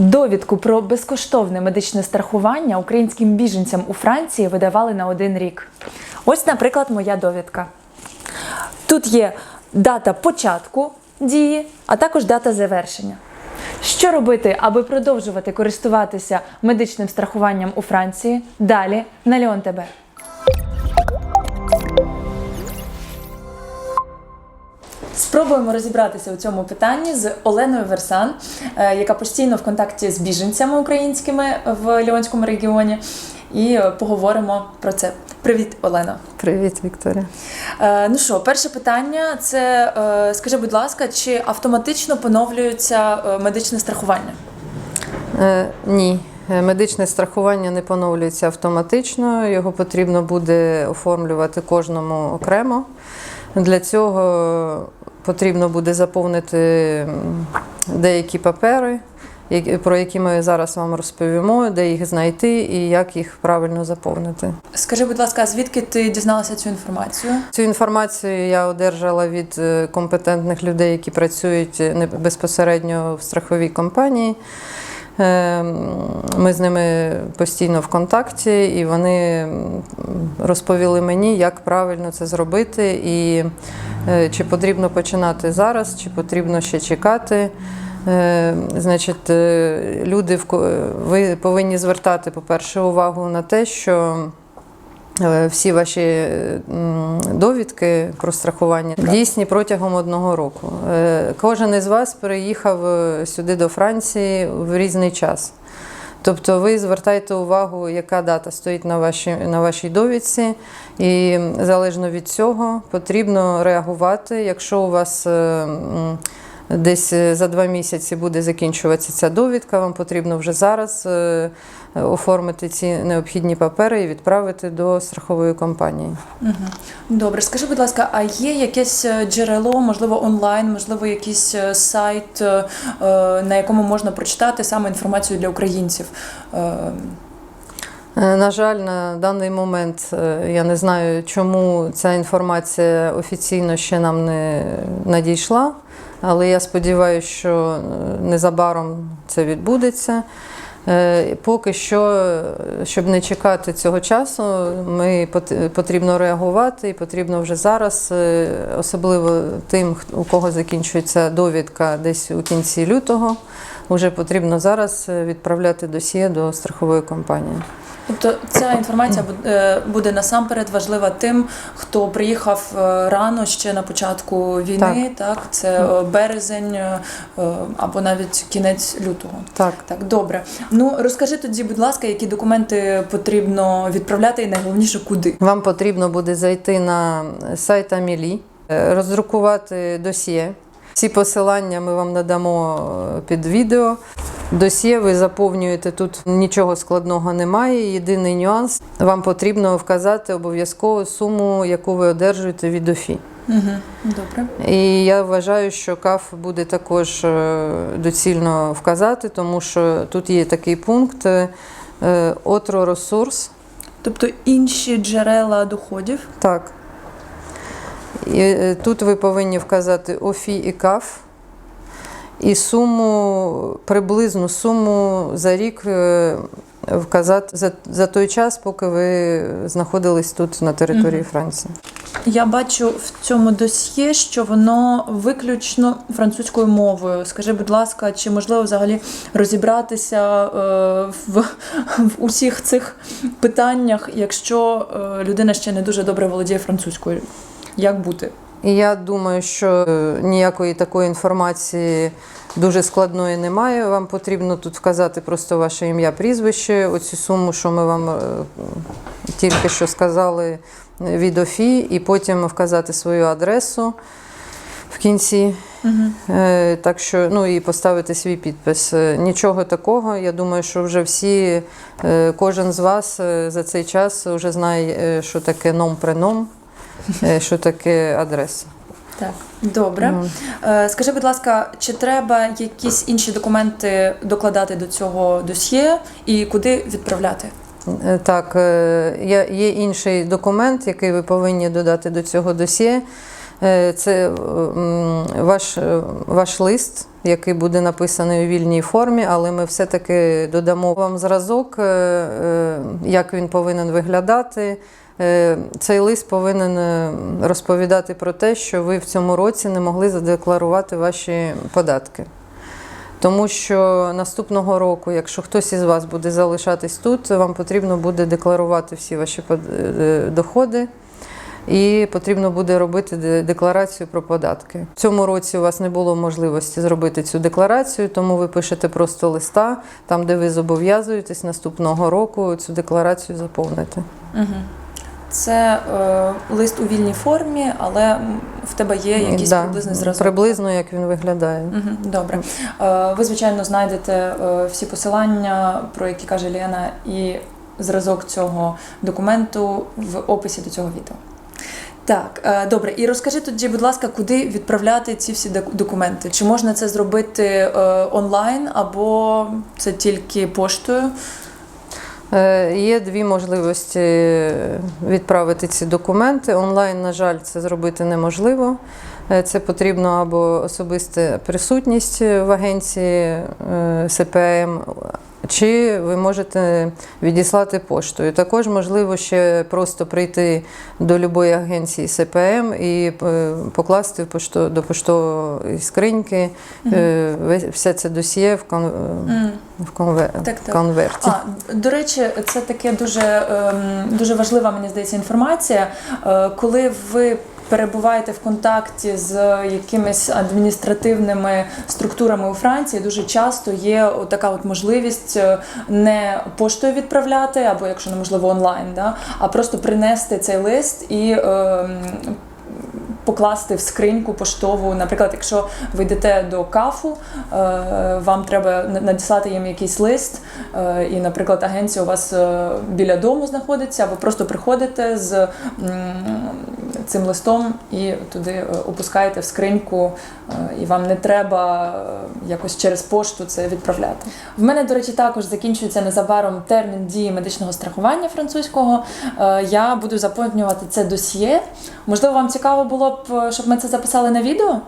Довідку про безкоштовне медичне страхування українським біженцям у Франції видавали на один рік. Ось, наприклад, моя довідка. Тут є дата початку дії, а також дата завершення. Що робити, аби продовжувати користуватися медичним страхуванням у Франції? Далі на Леон ТБ. Спробуємо розібратися у цьому питанні з Оленою Версан, е, яка постійно в контакті з біженцями українськими в Ліонському регіоні, і поговоримо про це. Привіт, Олена. Привіт, Вікторія. Е, Ну що, перше питання це е, скажи, будь ласка, чи автоматично поновлюється е, медичне страхування? Е, ні, Е, медичне страхування не поновлюється автоматично. Його потрібно буде оформлювати кожному окремо. Для цього потрібно буде заповнити деякі папери, про які ми зараз вам розповімо, де їх знайти і як їх правильно заповнити. Скажи, будь ласка, звідки ти дізналася цю інформацію? Цю інформацію я одержала від е, компетентних людей, які працюють е, безпосередньо в страховій компанії. Е, Ми з ними постійно в контакті, і вони розповіли мені, як правильно це зробити, і е, чи потрібно починати зараз, чи потрібно ще чекати. Е, Значить, е, люди ви повинні звертати, по-перше, увагу на те, що Всі ваші е, довідки про страхування дійсні протягом одного року. Е, Кожен із вас переїхав е, сюди до Франції в різний час. Тобто ви звертайте увагу, яка дата стоїть на вашій, на вашій довідці, і залежно від цього потрібно реагувати. Якщо у вас е, десь е, за два місяці буде закінчуватися ця довідка, вам потрібно вже зараз е, оформити ці необхідні папери і відправити до страхової компанії. Угу. Добре, скажи, будь ласка, а є якесь е, джерело, можливо, онлайн, можливо, якийсь е, сайт, е, на якому можна прочитати саме інформацію для українців? На жаль, на даний момент я не знаю, чому ця інформація офіційно ще нам не надійшла, але я сподіваюся, що незабаром це відбудеться. Е, Поки що, щоб не чекати цього часу, ми пот- потрібно реагувати і потрібно вже зараз, е, особливо тим, у кого закінчується довідка десь у кінці лютого, вже потрібно зараз е, відправляти досьє до страхової компанії. Тобто ця інформація е, буде насамперед важлива тим, хто приїхав е, рано ще на початку війни, так, це е, березень або навіть кінець лютого. Так. Так, добре. Ну розкажи тоді, будь ласка, які документи потрібно відправляти, і найголовніше куди. Вам потрібно буде зайти на сайт Амілі, роздрукувати досьє. Всі посилання ми вам надамо під відео. Досьє ви заповнюєте тут нічого складного немає. Єдиний нюанс вам потрібно вказати обов'язково суму, яку ви одержуєте від ОФІ. Угу. Добре. І я вважаю, що КАФ буде також е, доцільно вказати, тому що тут є такий пункт отроресурс. Тобто інші джерела доходів. Так. І е, тут ви повинні вказати ОФІ і КАФ. І суму, приблизну суму за рік е, вказати за, за той час, поки ви знаходились тут на території Франції. Я бачу в цьому досьє, що воно виключно французькою мовою. Скажи, будь ласка, чи можливо взагалі розібратися е, в, в усіх цих питаннях, якщо е, людина ще не дуже добре володіє французькою? Як бути? І я думаю, що е, ніякої такої інформації дуже складної немає. Вам потрібно тут вказати просто ваше ім'я, прізвище, оцю суму, що ми вам е, тільки що сказали від ОФІ, і потім вказати свою адресу в кінці. Угу. Так що, ну і поставити свій підпис. Нічого такого. Я думаю, що вже всі, кожен з вас за цей час вже знає, що таке ном-преном, що таке адреса. Так, добре. Е, Скажи, будь ласка, чи треба якісь інші документи докладати до цього досьє і куди відправляти? Е, Так, е, є інший документ, який ви повинні додати до цього досьє. Е, Це ваш, е, ваш лист, який буде написаний у вільній формі, але ми все-таки додамо вам зразок, е, е, як він повинен виглядати. Е, Цей лист повинен е, розповідати про те, що ви в цьому році не могли задекларувати ваші податки. Тому що наступного року, якщо хтось із вас буде залишатись тут, вам потрібно буде декларувати всі ваші е, доходи. І потрібно буде робити декларацію про податки. В цьому році у вас не було можливості зробити цю декларацію, тому ви пишете просто листа, там, де ви зобов'язуєтесь наступного року цю декларацію заповнити. Угу. Це е, лист у вільній формі, але в тебе є якийсь Да, приблизний зразок. Приблизно як він виглядає. Угу, добре. Е, ви, звичайно, знайдете е, всі посилання, про які каже Лена, і зразок цього документу в описі до цього відео. Так, е, добре. І розкажи тоді, будь ласка, куди відправляти ці всі документи? Чи можна це зробити е, онлайн або це тільки поштою? Е, Є дві можливості відправити ці документи. Онлайн, на жаль, це зробити неможливо. Е, Це потрібно або особиста присутність в агенції е, СПМ, чи ви можете відіслати поштою. Також можливо ще просто прийти до будь-якої агенції СПМ і е, покласти в пошто, до поштової скриньки е, весь- все це досьє в, кон, в конвер, Так, так. конверті. А, до речі, це таке дуже, ем, дуже важлива, мені здається, інформація. Е, коли ви перебуваєте в контакті з якимись адміністративними структурами у Франції, дуже часто є така от можливість е, не поштою відправляти, або якщо неможливо онлайн, да, а просто принести цей лист і. ем, Покласти в скриньку поштову, наприклад, якщо ви йдете до кафу, е, вам треба надіслати їм якийсь лист, е, і, наприклад, агенція у вас е, біля дому знаходиться, ви просто приходите з цим листом і туди е, опускаєте в скриньку, е, і вам не треба е, якось через пошту це відправляти. В мене, до речі, також закінчується незабаром термін дії медичного страхування французького. Я буду заповнювати це досьє. Можливо, вам цікаво було б, щоб ми це записали на відео?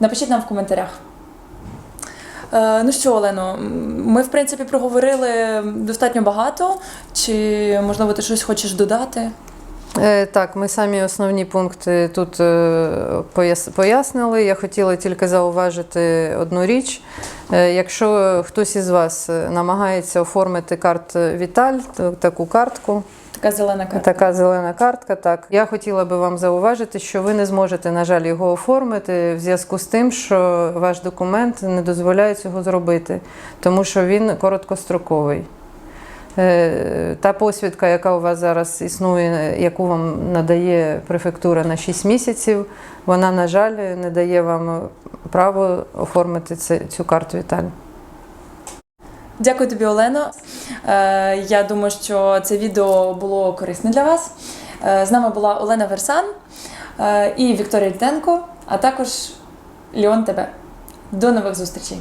Напишіть нам в коментарях. Ну що, Олено, ми в принципі проговорили достатньо багато. Чи можливо ти щось хочеш додати? Е, Так, ми самі основні пункти тут е, пояснили. Я хотіла тільки зауважити одну річ. Е, Якщо хтось із вас намагається оформити карт Віталь, то- таку картку, Така зелена карта. така зелена картка, так я хотіла би вам зауважити, що ви не зможете, на жаль, його оформити в зв'язку з тим, що ваш документ не дозволяє цього зробити, тому що він короткостроковий. Е, Та посвідка, яка у вас зараз існує, яку вам надає префектура на 6 місяців, вона, на жаль, не дає вам право оформити цю карту Віталь. Дякую тобі, Олено. Е, Я думаю, що це відео було корисне для вас. Е, З нами була Олена Версан і Вікторія Літенко, а також Ліон Тебе. До нових зустрічей!